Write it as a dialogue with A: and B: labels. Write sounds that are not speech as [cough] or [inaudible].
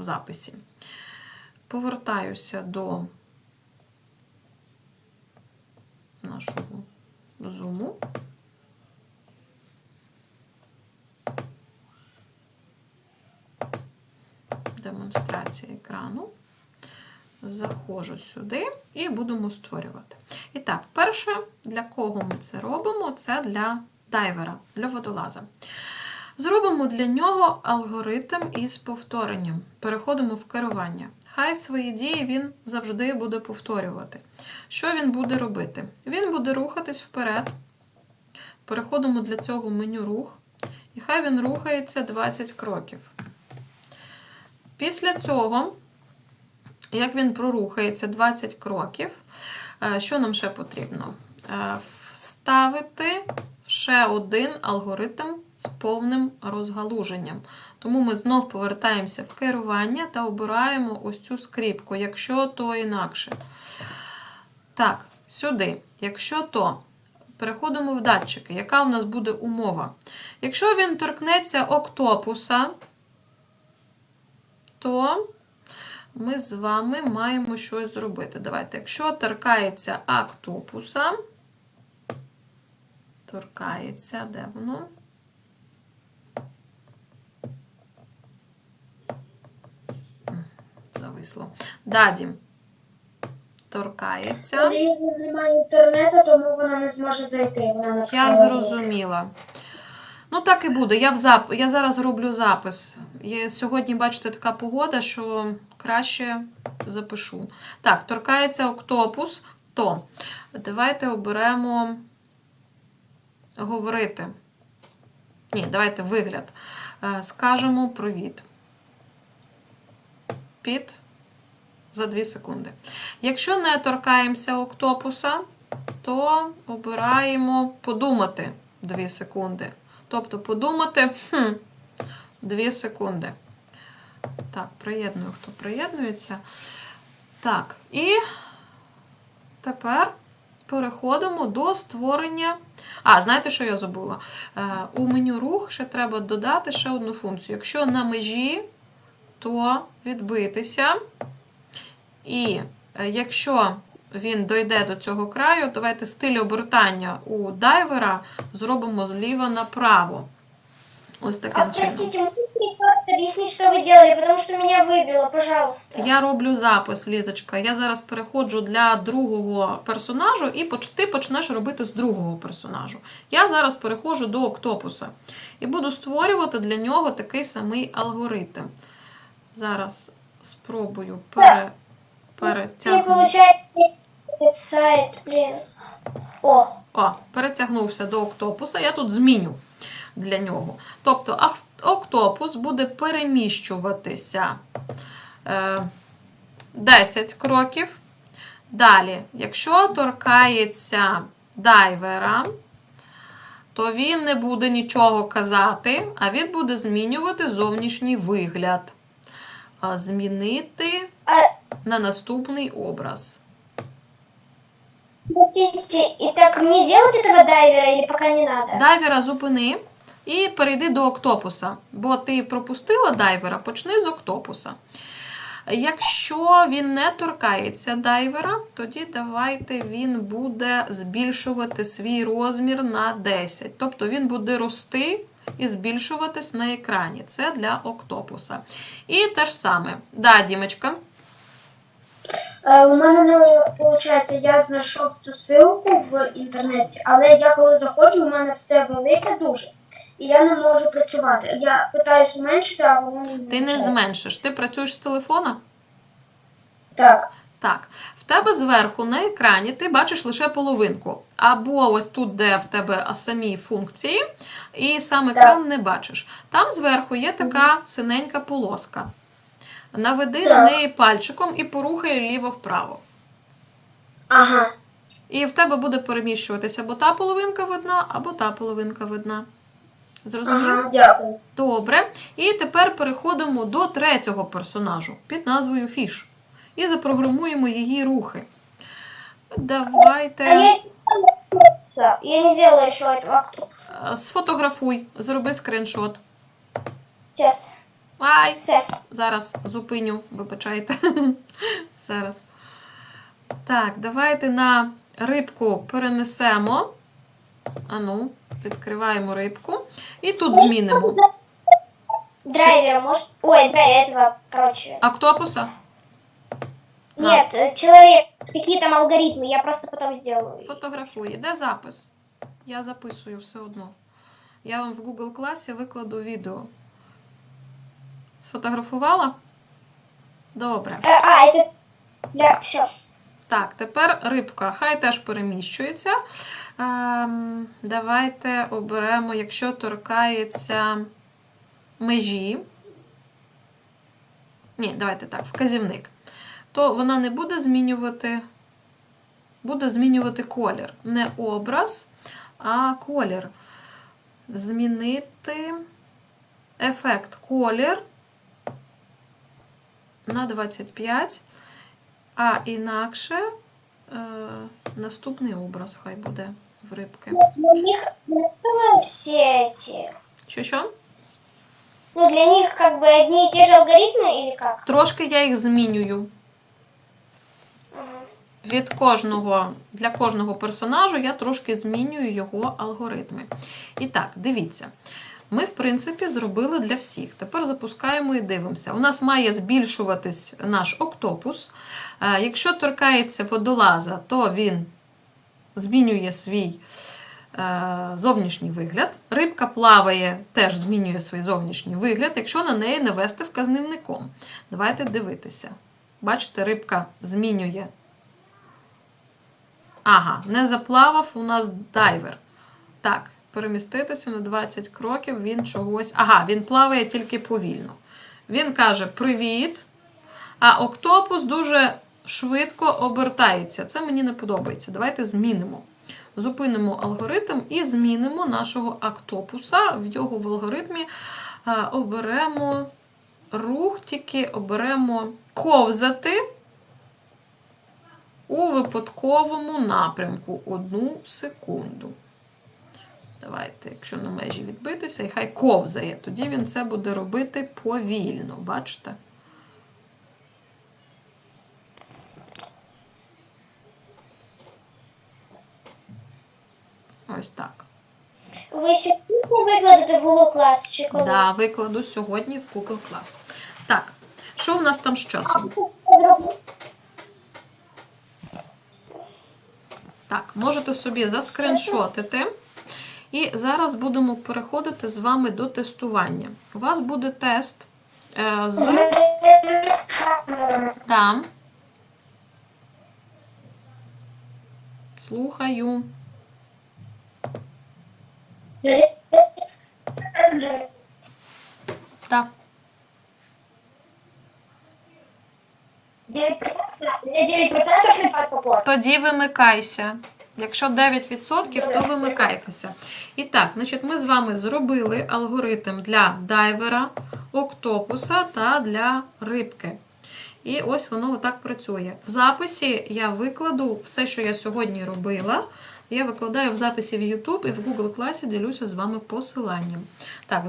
A: в записі. Повертаюся до нашого зуму. Демонстрація екрану. Заходжу сюди і будемо створювати. І так, перше, для кого ми це робимо, це для дайвера, для водолаза. Зробимо для нього алгоритм із повторенням. Переходимо в керування. Хай свої дії він завжди буде повторювати. Що він буде робити? Він буде рухатись вперед. Переходимо для цього меню рух. І хай він рухається 20 кроків. Після цього, як він прорухається 20 кроків, е, що нам ще потрібно? Е, Вставити ще один алгоритм з повним розгалуженням. Тому ми знов повертаємося в керування та обираємо ось цю скріпку, якщо то інакше. Так, сюди. Якщо то, переходимо в датчики. Яка у нас буде умова? Якщо він торкнеться октопуса, то ми з вами маємо щось зробити. Давайте, якщо торкається октопуса, торкається, де воно? Зависло. Даді. Торкається.
B: У Лізі немає інтернету, тому вона не зможе зайти. Вона написала.
A: Я зрозуміла. Ну, так і буде. Я, в зап... я зараз роблю запис. Є... Сьогодні, бачите, така погода, що краще запишу. Так, торкається октопус, то давайте оберемо говорити. Ні, давайте вигляд. Е, Скажемо привіт. Під за 2 секунди. Якщо не торкаємося октопуса, то обираємо подумати 2 секунди. Тобто подумати хм, 2 секунди. Так, приєдную, хто приєднується. Так, і тепер переходимо до створення. А, знаєте, що я забула? Е, у меню рух ще треба додати ще одну функцію. Якщо на межі, то відбитися. І е, якщо він дойде до цього краю, давайте стиль обертання у дайвера зробимо зліва направо. Ось
B: А
A: таким чином.
B: простите, можете просто объяснить, что вы делали, потому что меня выбило, пожалуйста.
A: Я роблю запис, Лізочка. Я зараз переходжу для другого персонажу, і поч- ти почнеш робити з другого персонажу. Я зараз переходжу до октопуса і буду створювати для нього такий самий алгоритм. Зараз спробую пере... Перетягнути.
B: сайт, блин. О,
A: О, перетягнувся до октопуса. Я тут зміню для нього. Тобто октопус буде переміщуватися е, 10 кроків. Далі, якщо торкається дайвера, то він не буде нічого казати, а він буде змінювати зовнішній вигляд. А Змінити на наступний образ.
B: простите, и так мне делать этого дайвера или пока не надо?
A: Дайвера зупини і перейди до октопуса. Бо ти пропустила дайвера, почни з октопуса. Якщо він не торкається дайвера, тоді давайте він буде збільшувати свій розмір на 10. Тобто він буде рости і збільшуватись на екрані. Це для октопуса. І те ж саме. Да, Дімочка.
B: Е, У мене не виходить, я знайшов цю ссылку в інтернеті, але я коли заходжу, у мене все велике дуже. І я не можу працювати. Я питаюсь зменшити, а воно не
A: Ти не зменшиш. Ти працюєш з телефона?
B: Так.
A: Так, в тебе зверху на екрані ти бачиш лише половинку. Або ось тут, де в тебе самі функції, і сам екран не бачиш. Там зверху є така синенька полоска. Наведи на неї пальчиком і порухай ліво-вправо.
B: Ага.
A: І в тебе буде переміщуватися або та половинка видна, або та половинка видна. Зрозуміло?
B: Ага, дякую.
A: Добре. І тепер переходимо до третього персонажу під назвою Фіш. І запрограмуємо її рухи. Давайте.
B: Я не сделаю еще этого октопуса.
A: Е, Сфотографуй, зроби скриншот.
B: Сейчас.
A: Ай!
B: Все.
A: Зараз зупиню, вибачайте. [laughs] Зараз. Так, давайте на рибку перенесемо. Ану, відкриваємо рибку. І тут змінимо.
B: Драйвер, может... Ой, драйвер этого, короче.
A: Октопуса?
B: Нет, э, человек, какие там алгоритмы, я просто потом сделаю.
A: Фотографує. Де запис? Я записую все одно. Я вам в Google класі викладу відео. Сфотографувала? Добре.
B: Э, а, это для... Все.
A: Так, тепер рибка. Хай теж переміщується. Ем, давайте оберемо, якщо торкається межі. Ні, давайте так, вказівник. То вона не буде змінювати, буде змінювати колір. Не образ, а колір. Змінити ефект колір на 25. А інакше е, наступний образ хай буде в рибки.
B: У них ну, все эти...
A: Що що?
B: Ну, для них как бы одни и те же алгоритмы или как?
A: Трошки я їх змінюю. Від кожного, для кожного персонажу я трошки змінюю його алгоритми. І так, дивіться. Ми, в принципі, зробили для всіх. Тепер запускаємо і дивимося. У нас має збільшуватись наш октопус. Е, Якщо торкається водолаза, то він змінює свій е, зовнішній вигляд. Рибка плаває, теж змінює свій зовнішній вигляд, якщо на неї навести вказівником. Давайте дивитися. Бачите, рибка змінює. Ага, не заплавав у нас дайвер. Так, переміститися на 20 кроків, він чогось. Ага, він плаває тільки повільно. Він каже привіт. А октопус дуже швидко обертається. Це мені не подобається. Давайте змінимо. Зупинимо алгоритм і змінимо нашого октопуса. В його в алгоритмі оберемо рух, тільки оберемо ковзати у випадковому напрямку. Одну секунду. Давайте, якщо на межі відбитися, і хай ковзає. Тоді він це буде робити повільно. Бачите? Ось так.
B: Ви ще викладете в Google клас чи коли?
A: Да, викладу сьогодні в Google Class. Так, що в нас там з часом? Так, можете собі заскріншотити. І зараз будемо переходити з вами до тестування. У вас буде тест е, з там. Слухаю. Так.
B: 9%? Мне 9% летать.
A: Тоді вимикайся. Якщо 9%, то вимикайтеся. І так, значить, ми з вами зробили алгоритм для дайвера, октопуса та для рибки. І ось воно отак працює. В записі я викладу все, що я сьогодні робила. Я викладаю в записі в YouTube і в Google класі ділюся з вами посиланням. Так.